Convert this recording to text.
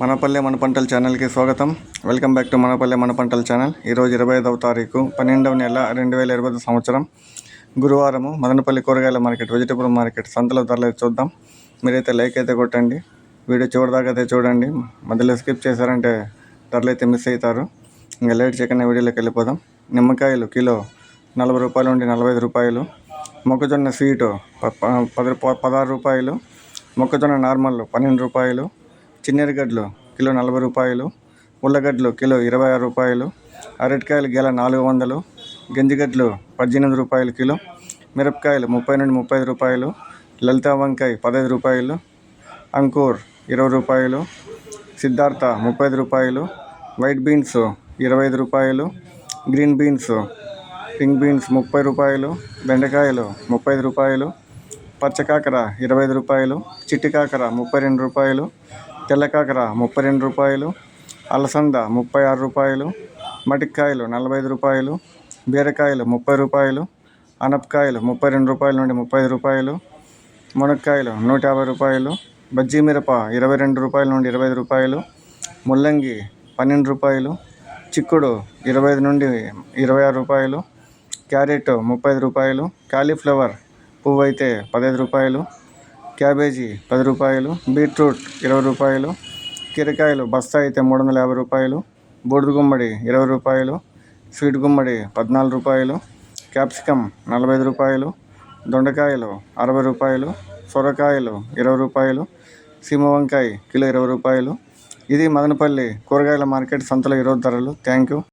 మనపల్లె మన పంటల ఛానల్కి స్వాగతం. వెల్కమ్ బ్యాక్ టు మనపల్లె మన పంటల ఛానల్. ఈరోజు ఇరవై ఐదవ తారీఖు పన్నెండవ నెల రెండు వేల ఇరవై సంవత్సరం. గురువారము మదనపల్లి కూరగాయల మార్కెట్ వెజిటబుల్ మార్కెట్ సంతలో ధరలు చూద్దాం. మీరైతే లైక్ అయితే కొట్టండి. వీడియో చివరిదాకా అయితే చూడండి. మధ్యలో స్కిప్ చేశారంటే ధరలు అయితే మిస్ అవుతారు. ఇంకా లేట్ చేయకుండా వీడియోలోకి వెళ్ళిపోదాం. నిమ్మకాయలు కిలో నలభై రూపాయలు నుండి నలభై ఐదు రూపాయలు. మొక్కజొన్న స్వీటు ప- పది పదహారు రూపాయలు. మొక్కజొన్న నార్మల్ పన్నెండు రూపాయలు. చిన్నెరగడ్డలు కిలో నలభై రూపాయలు ఉల్లగడ్డలు కిలో ఇరవై ఆరు రూపాయలు అరటికాయలు గెల నాలుగు వందలు గంజిగడ్డలు పద్దెనిమిది రూపాయలు కిలో మిరపకాయలు ముప్పై నుండి ముప్పై ఐదు రూపాయలు లలిత వంకాయ పదహైదు రూపాయలు అంకూర్ ఇరవై రూపాయలు సిద్ధార్థ ముప్పై ఐదు రూపాయలు వైట్ బీన్స్ ఇరవై ఐదు రూపాయలు గ్రీన్ బీన్స్ పింక్ బీన్స్ ముప్పై రూపాయలు బెండకాయలు ముప్పై ఐదు రూపాయలు పచ్చకాకర ఇరవై ఐదు రూపాయలు చిట్టి కాకర ముప్పై రెండు రూపాయలు తెల్ల కాకర ముప్పై రెండు రూపాయలు అలసంద ముప్పై ఆరు రూపాయలు మటికాయలు నలభై ఐదు రూపాయలు బీరకాయలు ముప్పై రూపాయలు అనపకాయలు ముప్పై రెండు రూపాయల నుండి ముప్పై ఐదు రూపాయలు మునక్కాయలు నూట యాభై రూపాయలు బజ్జీ మిరప ఇరవై రెండు రూపాయల నుండి ఇరవై ఐదు రూపాయలు ముల్లంగి పన్నెండు రూపాయలు చిక్కుడు ఇరవై ఐదు నుండి ఇరవై ఆరు రూపాయలు క్యారెట్ ముప్పై ఐదు రూపాయలు కాలీఫ్లవర్ పువ్వు అయితే పదహైదు రూపాయలు క్యాబేజీ పది రూపాయలు బీట్రూట్ ఇరవై రూపాయలు కీరకాయలు బస్తా అయితే మూడు వందల యాభై రూపాయలు బూడిద గుమ్మడి ఇరవై రూపాయలు స్వీట్ గుమ్మడి పద్నాలుగు రూపాయలు క్యాప్సికమ్ నలభై ఐదు రూపాయలు దొండకాయలు అరవై రూపాయలు సొరకాయలు ఇరవై రూపాయలు సీమ వంకాయ కిలో ఇరవై రూపాయలు. ఇది మదనపల్లి కూరగాయల మార్కెట్ సంతలో ఈరోజు ధరలు. Thank you.